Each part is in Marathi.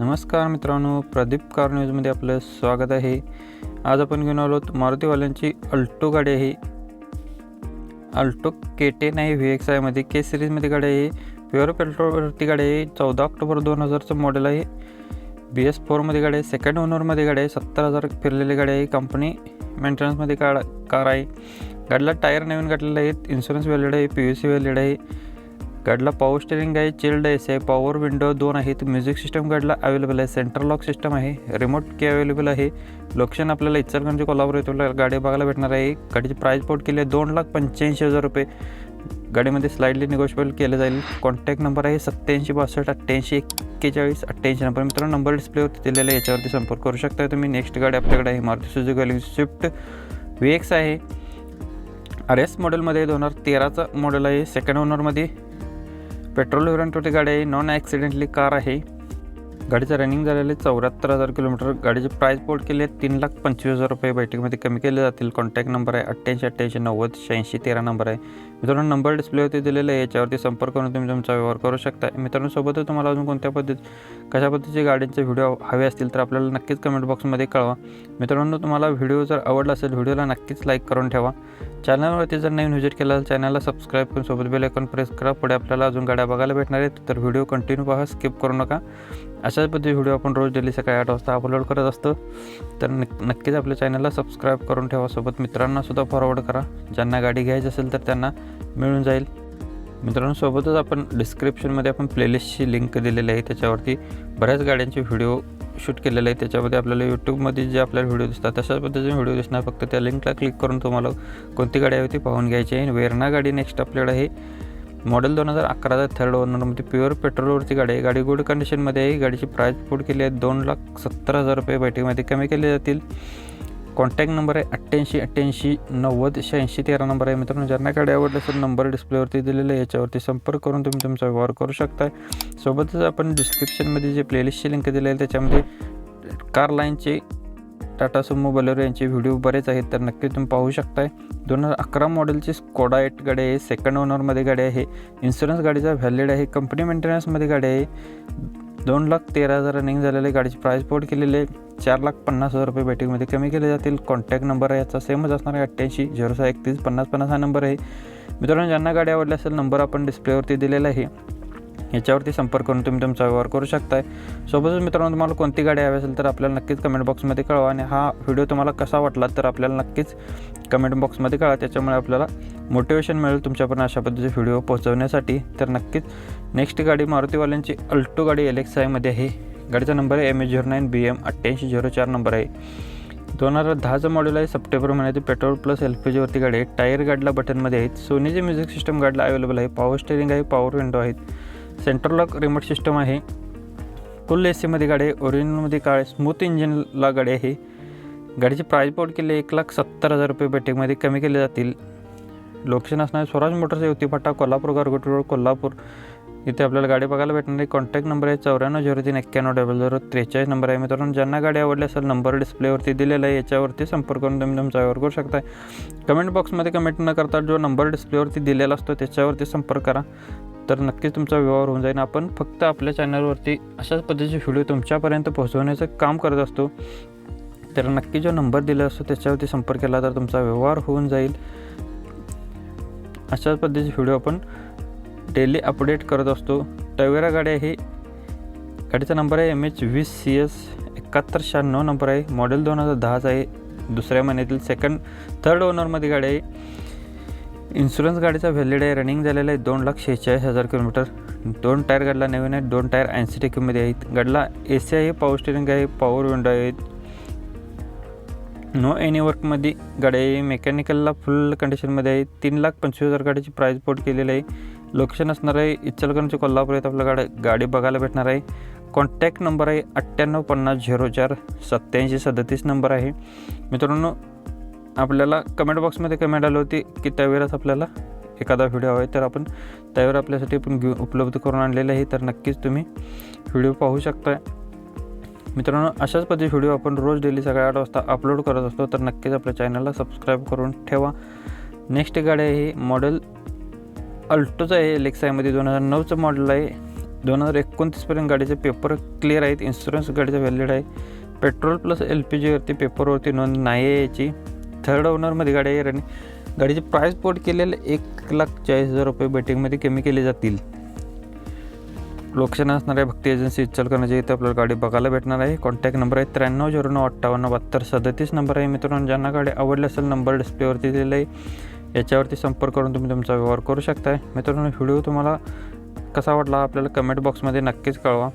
नमस्कार मित्रांनो प्रदीप कार न्यूजमध्ये आपलं स्वागत आहे. आज आपण घेऊन आलो आहोत मारुतीवाल्यांची अल्टो गाडी आहे. अल्टो के टेन आहे व्ही एक्स आयमध्ये के सिरीजमध्ये गाडी आहे. प्युअर पेट्रोलवरती गाडी आहे. चौदा ऑक्टोबर दोन हजारचं मॉडेल आहे. बी एस फोरमध्ये गाडी आहे. सेकंड ओनरमध्ये गाडी आहे. सत्तर हजार फिरलेली गाडी आहे. कंपनी मेंटेनन्समध्ये का कार आहे. गाडीला टायर नवीन काढलेले आहेत इन्शुरन्स व्हॅलिड आहे. पी यू सी व्हॅलिड आहे. गाडीला पॉवर स्टेरिंग आहे चिल्ड एस आहे पॉवर विंडो दोन आहेत म्युझिक सिस्टम गाडीला अवेलेबल आहे सेंट्रल लॉक सिस्टम आहे रिमोट की अवेलेबल आहे. लोकेशन आपल्याला इचलकरंजी कोल्हापूर येतो गाडी बघायला भेटणार आहे. गाडीची प्राईस पोट केली आहे दोन लाख पंच्याऐंशी हजार रुपये. गाडीमध्ये स्लाइडली निगोशिएबल केलं जाईल. कॉन्टॅक्ट नंबर आहे सत्त्याऐंशी बासष्ट अठ्ठ्याऐंशी एक्केचाळीस अठ्ठ्याऐंशी नंबर. मित्रांनो नंबर डिस्प्लेवरती दिलेला आहे याच्यावरती संपर्क करू शकता तुम्ही. नेक्स्ट गाडी आपल्याकडे आहे Maruti Suzuki Swift V X आहे. आर एस मॉडेलमध्ये दोन हजार तेराचं मॉडेल आहे सेकंड ओनरमध्ये पेट्रोल छोटी गाडी आहे. नॉन ॲक्सिडेंटली कार आहे. गाडीचं रनिंग झालेलं आहे. चौऱ्याहत्तर हजार किलोमीटर गाडीचे प्राईस पोर्ट केले तीन लाख पंचवीस हजार रुपये बैठकीमध्ये कमी केले जातील. कॉन्टॅक्ट नंबर आहे अठ्ठ्याऐंशी अठ्ठ्याऐंशी नव्वद शहाऐंशी तेरा नंबर आहे. मित्रांनो नंबर डिस्प्लेवरती दिलेला आहे याच्यावरती संपर्क करून तुम्ही तुमचा व्यवहार करू शकता. मित्रांनो सोबतच तुम्हाला अजून कोणत्या पद्धती कशा पद्धतीचे गाड्यांचे व्हिडिओ हवे असतील तर आपल्याला नक्कीच कमेंट बॉक्समध्ये कळवा. मित्रांनो तुम्हाला व्हिडिओ जर आवडला असेल व्हिडिओला नक्कीच लाईक करून ठेवा. चॅनलवरती जर नवीन व्हिजिट केला असेल चॅनलला सबस्क्राईब करून सोबत बेल आयकॉन प्रेस करा. पुढे आपल्याला अजून गाड्या बघायला भेटणार आहेत तर व्हिडिओ कंटिन्यू पहा स्किप करू नका. अशाच पद्धती व्हिडिओ आपण रोज डेली सकाळी आठ वाजता अपलोड करत असतो. तर नक् नक्कीच आपल्या चॅनलला सबस्क्राईब करून ठेवा. सोबत मित्रांना सुद्धा फॉरवर्ड करा. ज्यांना गाडी घ्यायची असेल तर त्यांना मिळून जाईल. मित्रांनो सोबतच आपण डिस्क्रिप्शनमध्ये आपण प्लेलिस्टची लिंक दिलेली आहे. त्याच्यावरती बऱ्याच गाड्यांचे व्हिडिओ शूट केलेले आहे त्याच्यामध्ये आपल्याला यूट्यूबमध्ये जे आपल्याला व्हिडिओ दिसतात तशाच पद्धतीचे व्हिडिओ दिसणार. फक्त त्या लिंकला क्लिक करून तुम्हाला कोणती गाडी आहे ती पाहून घ्यायची आहे. वेरणा गाडी नेक्स्ट आपल्याकडे आहे. मॉडेल दोन हजार अकराचा थर्ड ओनरमध्ये प्युअर पेट्रोलवरती गाडी आहे. गाडी गुड कंडिशनमध्ये आहे. गाडीची प्राईस पुढ केली आहे दोन लाख सत्तर हजार रुपये. बैठकीमध्ये कमी केले जातील. कॉन्टॅक्ट नंबर आहे अठ्ठ्याऐंशी अठ्ठ्याऐंशी नव्वद शहाऐंशी तेरा नंबर आहे. मित्रांनो ज्यांना गाडी आवडली असेल नंबर डिस्प्लेवरती दिलेला आहे याच्यावरती संपर्क करून तुम्ही तुमचा व्यवहार करू शकता सोबतच आपण डिस्क्रिप्शनमध्ये जे प्लेलिस्टची लिंक दिलेली आहे त्याच्यामध्ये कार लाईनचे टाटा सुमो बलेरो यांचे व्हिडिओ बरेच आहेत तर नक्की तुम्ही पाहू शकताय. दोन हजार अकरा मॉडेलची स्कोडा एट गाडी आहे सेकंड ओनरमध्ये गाडी आहे. इन्शुरन्स गाडीचा व्हॅलिड आहे कंपनी मेंटेनन्समध्ये गाडी आहे. दोन लाख तेरा हजार रनिंग झालेले गाडीची प्राईस पोर्ट केलेली आहे. चार लाख पन्नास हजार रुपये बॅटिंगमध्ये कमी केले जातील. कॉन्टॅक्ट नंबर आहे याचा सेमच असणार आहे अठ्ठ्याऐंशी झिरो सहा एकतीस पन्नास पन्नास हा नंबर आहे. मित्रांनो ज्यांना गाडी आवडली असेल नंबर आपण डिस्प्लेवरती दिलेला आहे. याच्यावरती संपर्क करून तुम्ही तुमचा व्यवहार करू शकताय. सोबतच मित्रांनो तुम्हाला कोणती गाडी हवी असेल तर आपल्याला नक्कीच कमेंट बॉक्समध्ये कळवा. आणि हा व्हिडिओ तुम्हाला कसा वाटला तर आपल्याला नक्कीच कमेंट बॉक्समध्ये कळा त्याच्यामुळे आपल्याला मोटिवेशन मिळेल तुमच्यापर्यंत अशा पद्धतीचे व्हिडिओ पोहोचवण्यासाठी. तर नक्कीच नेक्स्ट गाडी मारुतीवाल्यांची अल्टो गाडी एल एक्स आयमध्ये आहे. गाडीचा नंबर आहे M H zero nine B M अठ्ठ्याऐंशी झिरो चार नंबर आहे. दोन हजार दहाचं मॉडेल आहे. सप्टेंबर महिन्यात पेट्रोल प्लस एल पी जीवरती गाडी आहे. टायर गाडीला बटनमध्ये आहेत सोनीचे म्युझिक सिस्टम गाडीला अवेलेबल आहे. पॉवर स्टेरिंग आहे. पॉवर विंडो आहेत सेंट्रल लॉक रिमोट सिस्टम आहे. फुल ए सीमध्ये गाडी आहे. ओरिजिनलमध्ये काळ स्मूथ इंजिनला गाडी आहे. गाडीची प्राईज पोर्ट केली एक लाख सत्तर हजार रुपये बेटिंगमध्ये कमी केले जातील. लोकेशन असणार स्वराज मोटर्स युती फाटा कोल्हापूर गारगोटी रोड कोल्हापूर. इथे आपल्याला गाडी बघायला भेटणार आहे. कॉन्टॅक्ट नंबर आहे चौऱ्याण्णव झिरो तीन एक्क्याण्णव डबल झिरो त्रेचाळीस नंबर आहे. मित्रांनो ज्यांना गाडी आवडली असेल नंबर डिस्प्लेवरती दिलेला आहे. याच्यावरती संपर्क करून तुम्ही तुमचा व्यवहार करू शकता कमेंट बॉक्समध्ये कमेंट न करता जो नंबर डिस्प्लेवरती दिलेला असतो त्याच्यावरती संपर्क करा. तर नक्कीच तुमचा व्यवहार होऊन जाईल. आपण फक्त आपल्या चॅनलवरती अशाच पद्धतीचे व्हिडिओ तुमच्यापर्यंत पोहोचवण्याचं काम करत असतो. तर नक्की जो नंबर दिला असतो त्याच्यावरती संपर्क केला तर तुमचा व्यवहार होऊन जाईल. अशाच पद्धतीचे व्हिडिओ आपण डेली अपडेट करत असतो. टवेरा गाडी आहे गाडीचा नंबर आहे एम एच वीस सी एस एकाहत्तर शहाण्णव नंबर आहे. मॉडेल दोन हजार दहाचा आहे. दुसऱ्या महिन्यातील सेकंड थर्ड ओनरमध्ये गाडी आहे. इन्शुरन्स गाडीचा व्हॅलिड आहे. रनिंग झालेला आहे दोन लाख शेहेचाळीस हजार किलोमीटर. दोन टायर गाडीला नवीन आहेत दोन टायर ऐंशी टक्केमध्ये आहेत. गाडीला ए सी आहे पॉवर स्टेरिंग आहे पॉवर विंडो आहेत. नो एनी वर्कमध्ये गाडी मेकॅनिकलला फुल कंडिशनमध्ये आहे. तीन लाख पंचवीस हजार गाडीची प्राईस पोर्ट केलेली आहे. लोकेशन असणार आहे इचलकरंजी कोल्हापूर येथे आपल्या गाडी गाडी बघायला भेटणार आहे. कॉन्टॅक्ट नंबर आहे अठ्ठ्याण्णव पन्नास झिरो चार सत्त्याऐंशी सदतीस नंबर आहे. मित्रांनो आपल्याला कमेंट बॉक्समध्ये कमेंट आली होती की त्यावेळेस आपल्याला एखादा व्हिडिओ हवा आहे तर आपण त्यावर आपल्यासाठी पण घेऊ उपलब्ध करून आणलेला आहे. तर नक्कीच तुम्ही व्हिडिओ पाहू शकता मित्रांनो अशाच पद्धती व्हिडिओ आपण रोज डेली सकाळी आठ वाजता अपलोड करत असतो तर नक्कीच आपल्या चॅनलला सबस्क्राईब करून ठेवा. नेक्स्ट गाडी आहे मॉडेल अल्टोचं आहे लेक्सायमध्ये दोन हजार नऊचं मॉडेल आहे. दोन हजार एकोणतीसपर्यंत गाडीचे पेपर क्लिअर आहेत इन्शुरन्स गाडीचा व्हॅलिड आहे. पेट्रोल प्लस एल पी जीवरती पेपरवरती नोंद नाही आहे याची. थर्ड ओनरमध्ये गाडी आहे आणि गाडीची प्राईस पोट केलेलं एक लाख चाळीस हजार रुपये बेटिंगमध्ये कमी केले जातील. लोकेशन असणाऱ्या भक्ती एजन्सी करण्याची इथे आपल्याला गाडी बघायला भेटणार आहे. कॉन्टॅक्ट नंबर आहे त्र्याण्णव झिरो नऊ अठ्ठावन्न बहात्तर सदतीस नंबर आहे मित्रांनो. ज्यांना गाडी आवडली असेल नंबर डिस्प्लेवरती दिलेला आहे. याच्यावरती संपर्क करून तुम्ही तुमचा व्यवहार करू शकताय. मित्रांनो व्हिडिओ तुम्हाला कसा वाटला आपल्याला कमेंट बॉक्समध्ये नक्कीच कळवा.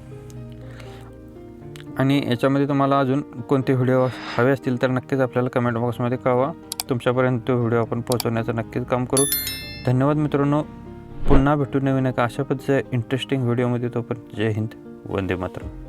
आणि याच्यामध्ये तुम्हाला अजून कोणते व्हिडिओ हवे असतील तर नक्कीच आपल्याला कमेंट बॉक्समध्ये कळवा. तुमच्यापर्यंत तो व्हिडिओ आपण पोहोचवण्याचं नक्कीच काम करू. धन्यवाद मित्रांनो. पुन्हा भेटू नवीन एका अशा पद्धतीच्या इंटरेस्टिंग व्हिडिओमध्ये तोपर्यंत जय हिंद वंदे मातरम.